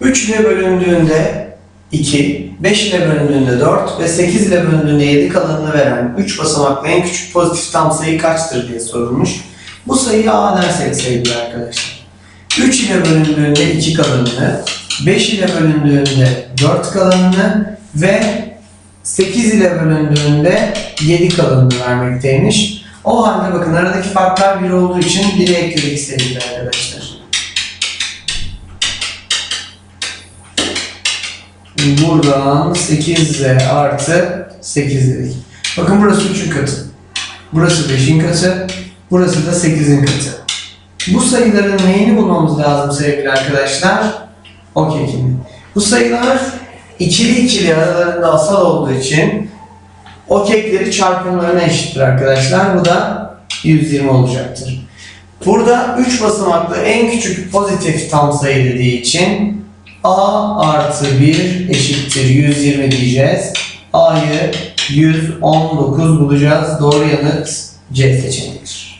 3 ile bölündüğünde 2, 5 ile bölündüğünde 4 ve 8 ile bölündüğünde 7 kalanını veren 3 basamaklı en küçük pozitif tam sayı kaçtır diye sorulmuş. Bu sayıyı A dersek sevgili arkadaşlar. 3 ile bölündüğünde 2 kalanını, 5 ile bölündüğünde 4 kalanını ve 8 ile bölündüğünde 7 kalanını vermekteymiş. O halde bakın aradaki farklar 1 olduğu için 1'e ekledik sevgili arkadaşlar. Buradan 8z artı 8 dedik. Bakın burası 3'ün katı. Burası 5'in katı. Burası da 8'in katı. Bu sayıların neyini bulmamız lazım sevgili arkadaşlar? Okey şimdi. Bu sayılar ikili ikili aralarında asal olduğu için o kekleri çarpımlarına eşittir arkadaşlar. Bu da 120 olacaktır. Burada 3 basamaklı en küçük pozitif tam sayı dediği için A artı 1 eşittir 120 diyeceğiz. A'yı 119 bulacağız. Doğru yanıt C seçeneğidir.